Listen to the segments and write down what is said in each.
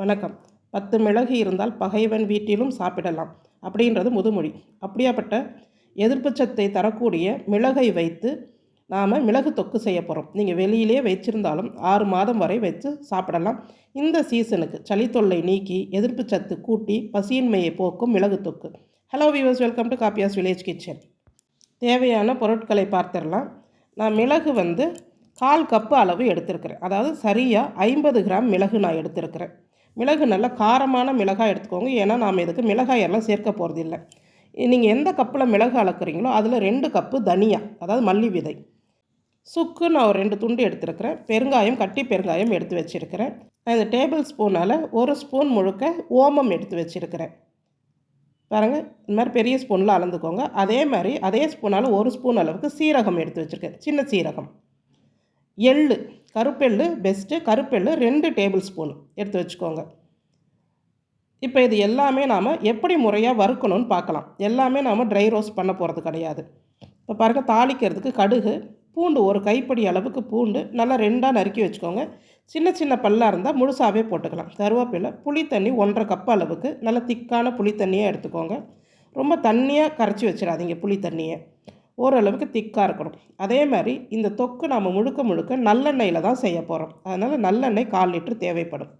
வணக்கம். பத்து மிளகு இருந்தால் பகைவன் வீட்டிலும் சாப்பிடலாம். அப்படின்றது முதுமொழி. அப்படியாப்பட்ட எதிர்ப்பு சத்தை தரக்கூடிய மிளகை வைத்து நாம் மிளகு தொக்கு செய்ய போகிறோம் நீங்கள் வெளியிலே வச்சிருந்தாலும் ஆறு மாதம் வரை வச்சு சாப்பிடலாம். இந்த சீசனுக்கு சளி தொல்லை நீக்கி எதிர்ப்பு சத்து கூட்டி பசியின்மையை போக்கும் மிளகு தொக்கு. Hello viewers welcome to Kappiyas village kitchen தேவையான பொருட்களை பார்த்துடலாம். நான் மிளகு வந்து கால் கப்பு அளவு எடுத்திருக்கிறேன். அதாவது சரியாக ஐம்பது கிராம் மிளகு நான் எடுத்திருக்கிறேன். மிளகு நல்லா காரமான மிளகாய் எடுத்துக்கோங்க. ஏன்னா நாம் இதுக்கு மிளகாய் எல்லாம் சேர்க்க போகிறது இல்லை நீங்கள் எந்த கப்பில் மிளகு அளக்குறீங்களோ அதில் ரெண்டு கப்பு தனியா அதாவது மல்லி விதை. சுக்கு நான் ஒரு ரெண்டு துண்டு எடுத்துருக்கிறேன். பெருங்காயம் கட்டி பெருங்காயம் எடுத்து வச்சுருக்கிறேன். நான் இந்த டேபிள் ஸ்பூனால் ஒரு ஸ்பூன் முழுக்க ஓமம் எடுத்து வச்சுருக்கிறேன். பாருங்கள் இந்த மாதிரி பெரிய ஸ்பூனில் அளந்துக்கோங்க. அதே மாதிரி அதே ஸ்பூனால் ஒரு ஸ்பூன் அளவுக்கு சீரகம் எடுத்து வச்சுருக்கேன். சின்ன சீரகம். எள்ளு. கருப்பெள்ளு பெஸ்ட்டு கருப்பெள்ளு ரெண்டு டேபிள் ஸ்பூன் எடுத்து வச்சுக்கோங்க. இப்போ இது எல்லாமே நாம் எப்படி முறையாக வறுக்கணும்னு பார்க்கலாம். எல்லாமே நாம் ட்ரை ரோஸ்ட் பண்ண போகிறது கிடையாது. இப்போ பாருங்கள் தாளிக்கிறதுக்கு கடுகு பூண்டு ஒரு கைப்படி அளவுக்கு பூண்டு நல்லா ரெண்டாக நறுக்கி வச்சுக்கோங்க. சின்ன சின்ன பல்லாக இருந்தால் முழுசாகவே போட்டுக்கலாம். கருவேப்பிலை புளி தண்ணி ஒன்றரை கப் அளவுக்கு நல்ல திக்கான புளி தண்ணியாக எடுத்துக்கோங்க. ரொம்ப தண்ணியாக கரைச்சி வச்சிடாதீங்க புளி தண்ணியை ஓரளவுக்கு திக்காக இருக்கணும். அதே மாதிரி இந்த தொக்கு நாம் முழுக்க முழுக்க நல்லெண்ணெயில் தான் செய்ய போகிறோம் அதனால் நல்லெண்ணெய் கால் லிட்டர் தேவைப்படும்.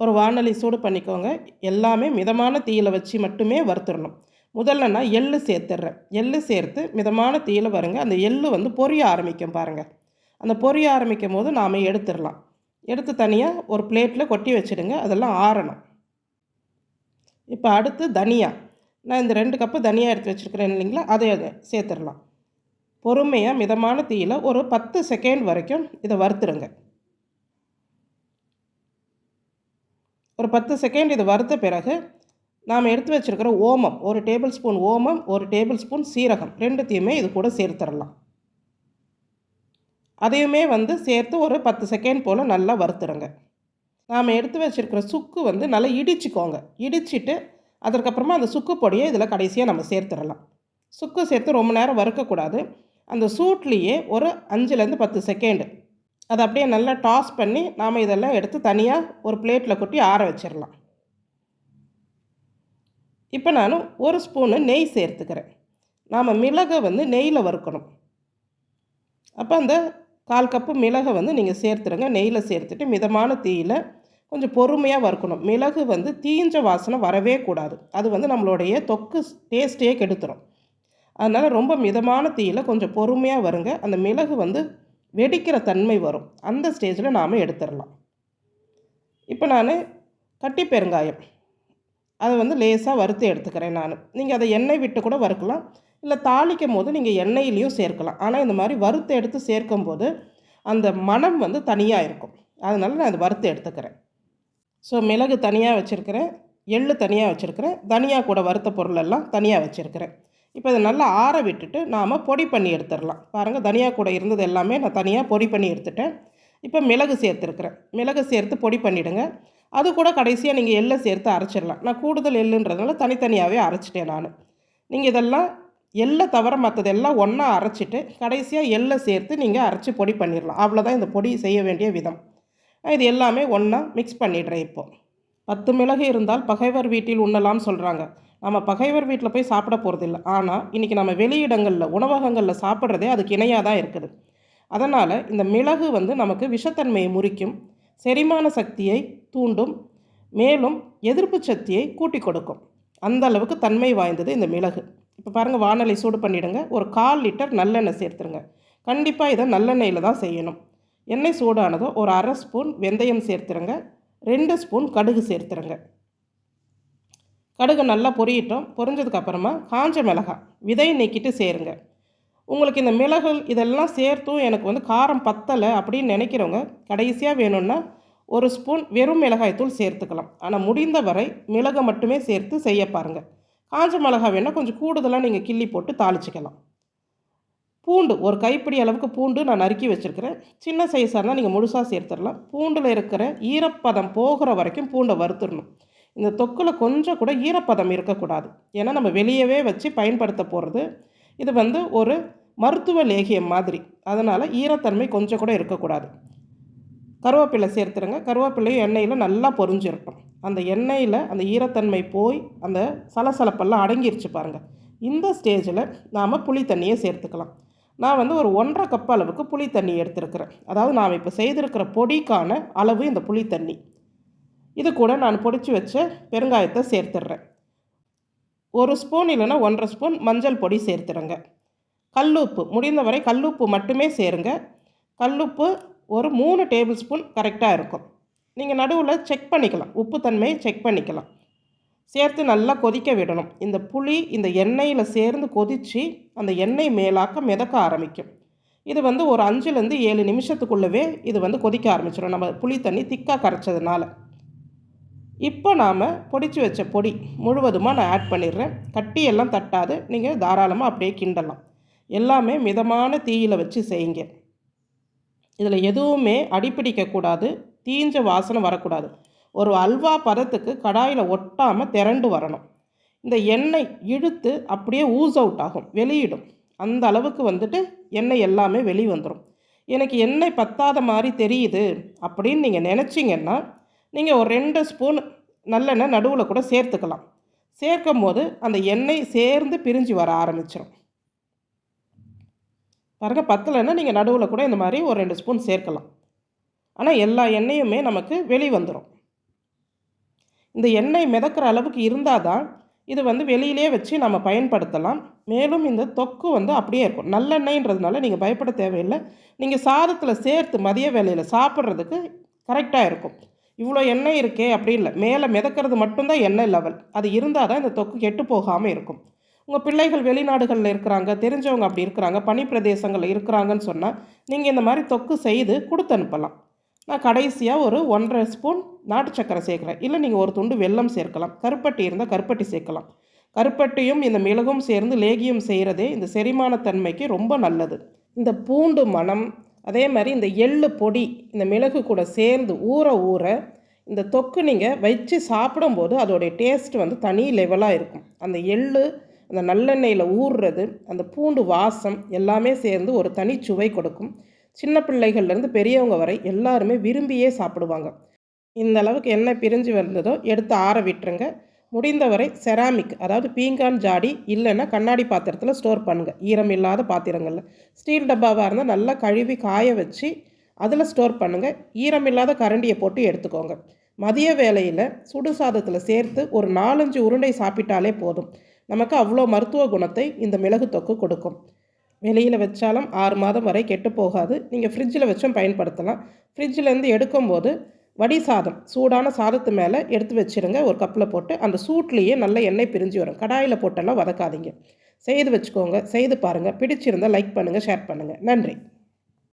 ஒரு வானொலி சூடு பண்ணிக்கோங்க. எல்லாமே மிதமான தீயில் வச்சு மட்டுமே வறுத்துடணும் முதல்ல நான் எள்ளு சேர்த்துடுறேன் எள்ளு சேர்த்து மிதமான தீயில் வருங்க. அந்த எள்ளு வந்து பொரிய ஆரம்பிக்கும் பாருங்கள் அந்த பொரிய ஆரம்பிக்கும் போது நாம் எடுத்துடலாம். எடுத்து தனியாக ஒரு பிளேட்டில் கொட்டி வச்சுடுங்க. அதெல்லாம் ஆறணும். இப்போ அடுத்து தனியாக நான் இந்த ரெண்டு கப்பு தனியாக எடுத்து வச்சுருக்கிறேன் இல்லைங்களா? அதை அதை சேர்த்துடலாம். பொறுமையாக மிதமான தீயில் ஒரு பத்து செகண்ட் வரைக்கும் இதை வறுத்துருங்க. ஒரு பத்து செகண்ட் இது வறுத்த பிறகு நாம் எடுத்து வச்சுருக்கிற ஓமம் ஒரு டேபிள் ஸ்பூன் ஓமம் ஒரு டேபிள் ஸ்பூன் சீரகம் ரெண்டுத்தையுமே இது கூட சேர்த்துடலாம். அதையுமே வந்து சேர்த்து ஒரு பத்து செகண்ட் போல் நல்லா வறுத்துருங்க. நாம் எடுத்து வச்சுருக்கிற சுக்கு வந்து நல்லா இடிச்சிக்கோங்க. இடிச்சிட்டு அதற்கப்புறமா அந்த சுக்கு பொடியை இதில் கடைசியாக நம்ம சேர்த்துடலாம். சுக்கு சேர்த்து ரொம்ப நேரம் வறுக்கக்கூடாது. அந்த சூட்லேயே ஒரு அஞ்சுலேருந்து பத்து செகண்டு அதை அப்படியே நல்லா டாஸ் பண்ணி நாம் இதெல்லாம் எடுத்து தனியாக ஒரு பிளேட்டில் கொட்டி ஆற வச்சிடலாம். இப்போ நான் ஒரு ஸ்பூனு நெய் சேர்த்துக்கிறேன். நாம் மிளகை வந்து நெய்யில் வறுக்கணும். அப்போ அந்த கால் கப்பு மிளகை வந்து நீங்கள் சேர்த்துருங்க நெய்யில் சேர்த்துட்டு மிதமான தீயில் கொஞ்சம் பொறுமையாக வறுக்கணும். மிளகு வந்து தீஞ்ச வாசனை வரவே கூடாது. அது வந்து நம்மளுடைய தொக்கு டேஸ்ட்டே கெடுத்துரும். அதனால் ரொம்ப மிதமான தீயில் கொஞ்சம் பொறுமையாக வருங்க. அந்த மிளகு வந்து வெடிக்கிற தன்மை வரும். அந்த ஸ்டேஜில் நாம் எடுத்துடலாம் இப்போ நான் கட்டி பெருங்காயம். அதை வந்து லேசாக வறுத்து எடுத்துக்கிறேன் நான். நீங்கள் அதை எண்ணெய் விட்டு கூட வறுக்கலாம். இல்லை தாளிக்கும் போது நீங்கள் எண்ணெயிலையும் சேர்க்கலாம். ஆனால் இந்த மாதிரி வறுத்து எடுத்து சேர்க்கும் போது அந்த மனம் வந்து தனியாக இருக்கும். அதனால் நான் அதை வறுத்து எடுத்துக்கிறேன். ஸோ மிளகு தனியாக வச்சுருக்கிறேன் எள்ளு தனியாக வச்சுருக்கிறேன் தனியாக கூட வறுத்த பொருளெல்லாம் தனியாக வச்சுருக்கிறேன். இப்போ இதை நல்லா ஆற விட்டுட்டு நாம் பொடி பண்ணி எடுத்துடலாம். பாருங்கள் தனியாக கூட இருந்தது எல்லாமே நான் தனியாக பொடி பண்ணி எடுத்துட்டேன். இப்போ மிளகு சேர்த்துருக்குறேன். மிளகு சேர்த்து பொடி பண்ணிவிடுங்க அது கூட கடைசியாக நீங்கள் எள்ளை சேர்த்து அரைச்சிடலாம். நான் கூடுதல் எள்ளுன்றதுனால தனித்தனியாகவே அரைச்சிட்டேன் நான். நீங்கள் இதெல்லாம் எள்ளை தவிர மற்றதெல்லாம் ஒன்றா அரைச்சிட்டு கடைசியாக எள்ளை சேர்த்து நீங்கள் அரைச்சி பொடி பண்ணிடலாம். அவ்வளோதான் இந்த பொடி செய்ய வேண்டிய விதம். இது எல்லாமே ஒன்றா மிக்ஸ் பண்ணிடுறேன் இப்போது பத்து மிளகு இருந்தால் பகைவர் வீட்டில் உண்ணலாம்னு சொல்கிறாங்க நம்ம பகைவர் வீட்டில் போய் சாப்பிட போகிறதில்ல ஆனால் இன்றைக்கி நம்ம வெளியிடங்களில் உணவகங்களில் சாப்பிட்றதே அதுக்கு இணையாக தான் இருக்குது. அதனால் இந்த மிளகு வந்து நமக்கு விஷத்தன்மையை முறிக்கும் செரிமான சக்தியை தூண்டும் மேலும் எதிர்ப்பு சக்தியை கூட்டி கொடுக்கும். அந்த அளவுக்கு தன்மை வாய்ந்தது இந்த மிளகு. இப்போ பாருங்கள் வானலை சூடு பண்ணிவிடுங்க ஒரு கால் லிட்டர் நல்லெண்ணெய் சேர்த்துருங்க. கண்டிப்பாக இதை நல்லெண்ணெயில் தான் செய்யணும். எண்ணெய் சூடானதும் ஒரு அரை ஸ்பூன் வெந்தயம் சேர்த்துருங்க. ரெண்டு ஸ்பூன் கடுகு சேர்த்துருங்க. கடுகு நல்லா பொரியட்டும். பொரிஞ்சதுக்கப்புறமா காஞ்ச மிளகாய் விதையை நீக்கிட்டு சேருங்க. உங்களுக்கு இந்த மிளகுகள் இதெல்லாம் சேர்த்தும் எனக்கு வந்து காரம் பத்தலை அப்படின்னு நினைக்கிறவங்க கடைசியாக வேணும்னா ஒரு ஸ்பூன் வெறும் மிளகாய்த்தூள் சேர்த்துக்கலாம். ஆனால் முடிந்த வரை மிளகை மட்டுமே சேர்த்து செய்ய பாருங்கள் காஞ்ச மிளகாய் வேணால் கொஞ்சம் கூடுதலாக நீங்கள் கிள்ளி போட்டு தாளிச்சிக்கலாம். பூண்டு ஒரு கைப்பிடி அளவுக்கு பூண்டு நான் நறுக்கி வச்சுருக்கிறேன். சின்ன சைஸாக இருந்தால் நீங்கள் முழுசாக சேர்த்துடலாம். பூண்டில் இருக்கிற ஈரப்பதம் போகிற வரைக்கும் பூண்டை வறுத்துடணும். இந்த தொக்கில் கொஞ்சம் கூட ஈரப்பதம் இருக்கக்கூடாது. ஏன்னா நம்ம வெளியவே வச்சு பயன்படுத்த போகிறது இது வந்து ஒரு மருத்துவ லேகியம் மாதிரி. அதனால் ஈரத்தன்மை கொஞ்சம் கூட இருக்கக்கூடாது. கருவேப்பிலை சேர்த்துருங்க கருவேப்பிலையும் எண்ணெயில் நல்லா பொரிஞ்சிருக்கும் அந்த எண்ணெயில் அந்த ஈரத்தன்மை போய் அந்த சலசலப்பெல்லாம் அடங்கிருச்சு பாருங்கள் இந்த ஸ்டேஜில் நாம் புளி தண்ணியை சேர்த்துக்கலாம். நான் வந்து ஒரு ஒன்றரை கப் அளவுக்கு புளி தண்ணி எடுத்துருக்கிறேன். அதாவது நாம் இப்போ செய்திருக்கிற பொடிக்கான அளவு இந்த புளி தண்ணி. இது கூட நான் பொடிச்சு வச்ச பெருங்காயத்தை சேர்த்துடுறேன். ஒரு ஸ்பூன் இல்லைன்னா ஒன்றரை ஸ்பூன் மஞ்சள் பொடி சேர்த்துருங்க கல்லுப்பு முடிந்தவரை கல்லுப்பு மட்டுமே சேருங்க. கல்லுப்பு ஒரு மூணு டேபிள் ஸ்பூன் கரெக்டாக இருக்கும். நீங்கள் நடுவில் செக் பண்ணிக்கலாம். உப்பு தன்மையை செக் பண்ணிக்கலாம். சேர்த்து நல்லா கொதிக்க விடணும். இந்த புளி இந்த எண்ணெயில் சேர்ந்து கொதித்து அந்த எண்ணெய் மேலாக்க மிதக்க ஆரம்பிக்கும். இது வந்து ஒரு அஞ்சுலேருந்து ஏழு நிமிஷத்துக்குள்ளவே இது வந்து கொதிக்க ஆரம்பிச்சிடும். நம்ம புளி தண்ணி திக்காக கரைச்சதுனால. இப்போ நாம் பொடிச்சு வச்ச பொடி முழுவதுமாக நான் ஆட் பண்ணிடுறேன். கட்டியெல்லாம் தட்டாது. நீங்கள் தாராளமாக அப்படியே கிண்டலாம். எல்லாமே மிதமான தீயில் வச்சு செய்யுங்க. இதில் எதுவுமே அடிப்பிடிக்கக்கூடாது. தீஞ்ச வாசனை வரக்கூடாது. ஒரு அல்வா பதத்துக்கு கடாயில் ஒட்டாமல் திரண்டு வரணும். இந்த எண்ணெய் இழுத்து அப்படியே ஊஸ் அவுட் ஆகும் வெளியிடும். அந்த அளவுக்கு வந்துட்டு எண்ணெய் எல்லாமே வெளி வந்துடும் எனக்கு எண்ணெய் பத்தாத மாதிரி தெரியுது அப்படின்னு நீங்கள் நினச்சிங்கன்னா நீங்கள் ஒரு ரெண்டு ஸ்பூன் நல்லெண்ணெய் நடுவில் கூட சேர்த்துக்கலாம். சேர்க்கும் போது அந்த எண்ணெய் சேர்ந்து பிரிஞ்சு வர ஆரம்பிச்சிடும் பாருங்கள் பத்தலைன்னா நீங்கள் நடுவில் கூட இந்த மாதிரி ஒரு ரெண்டு ஸ்பூன் சேர்க்கலாம். ஆனால் எல்லா எண்ணெயுமே நமக்கு வெளி வந்துடும் இந்த எண்ணெய் மிதக்கிற அளவுக்கு இருந்தால் தான் இது வந்து வெளியிலே வச்சு நம்ம பயன்படுத்தலாம். மேலும் இந்த தொக்கு வந்து அப்படியே இருக்கும். நல்லெண்ணெய்ன்றதுனால நீங்கள் பயப்பட தேவையில்லை. நீங்கள் சாதத்தில் சேர்த்து மதிய வேலையில் சாப்பிட்றதுக்கு கரெக்டாக இருக்கும். இவ்வளோ எண்ணெய் இருக்கே அப்படி இல்லை. மேலே மிதக்கிறது மட்டும்தான் எண்ணெய் லெவல் அது இருந்தால் தான் இந்த தொக்கு கெட்டு போகாமல் இருக்கும். உங்கள் பிள்ளைகள் வெளிநாடுகளில் இருக்கிறாங்க தெரிஞ்சவங்க அப்படி இருக்கிறாங்க பனி பிரதேசங்களில் இருக்கிறாங்கன்னு சொன்னால் நீங்கள் இந்த மாதிரி தொக்கு செய்து கொடுத்து அனுப்பலாம் நான் கடைசியாக ஒரு ஒன்றரை ஸ்பூன் நாட்டு சக்கரை சேர்க்குறேன். இல்லை நீங்கள் ஒரு துண்டு வெல்லம் சேர்க்கலாம். கருப்பட்டி இருந்தால் கருப்பட்டி சேர்க்கலாம். கருப்பட்டியும் இந்த மிளகும் சேர்ந்து லேகியம் செய்கிறதே இந்த செரிமானத்தன்மைக்கு ரொம்ப நல்லது. இந்த பூண்டு மணம் அதே மாதிரி இந்த எள்ளு பொடி இந்த மிளகு கூட சேர்ந்து ஊற ஊற இந்த தொக்கு நீங்கள் வச்சு சாப்பிடும்போது அதோடைய டேஸ்ட் வந்து தனி லெவலாக இருக்கும். அந்த எள்ளு அந்த நல்லெண்ணெயில் ஊறுறது அந்த பூண்டு வாசம் எல்லாமே சேர்ந்து ஒரு தனி சுவை கொடுக்கும். சின்ன பிள்ளைகள்லேருந்து பெரியவங்க வரை எல்லாருமே விரும்பியே சாப்பிடுவாங்க. இந்த அளவுக்கு எண்ணெய் பிரிஞ்சு வந்ததோ எடுத்து ஆற விட்டுருங்க. முடிந்தவரை செராமிக் அதாவது பீங்கான் ஜாடி இல்லைன்னா கண்ணாடி பாத்திரத்தில் ஸ்டோர் பண்ணுங்கள் ஈரம் இல்லாத பாத்திரங்களில். ஸ்டீல் டப்பாவாக இருந்தால் நல்லா கழுவி காய வச்சு அதில் ஸ்டோர் பண்ணுங்கள் ஈரம் இல்லாத கரண்டியை போட்டு எடுத்துக்கோங்க. மதிய வேலையில் சுடு சாதத்தில் சேர்த்து ஒரு நாலஞ்சு உருண்டை சாப்பிட்டாலே போதும். நமக்கு அவ்வளோ மருத்துவ குணத்தை இந்த மிளகு தொக்கு கொடுக்கும். வெளியில் வச்சாலும் ஆறு மாதம் வரை கெட்டு போகாது. நீங்கள் ஃப்ரிட்ஜில் வச்சும் பயன்படுத்தலாம். ஃப்ரிட்ஜிலேருந்து எடுக்கும்போது வடி சாதம் சூடான சாதத்து மேலே எடுத்து வச்சுருங்க. ஒரு கப்பில் போட்டு அந்த சூட்லேயே நல்ல எண்ணெய் பிரிஞ்சு வரும். கடாயில் போட்டெல்லாம் வதக்காதீங்க. செய்து வச்சுக்கோங்க. செய்து பாருங்கள் பிடிச்சிருந்தால் லைக் பண்ணுங்கள் ஷேர் பண்ணுங்கள் நன்றி.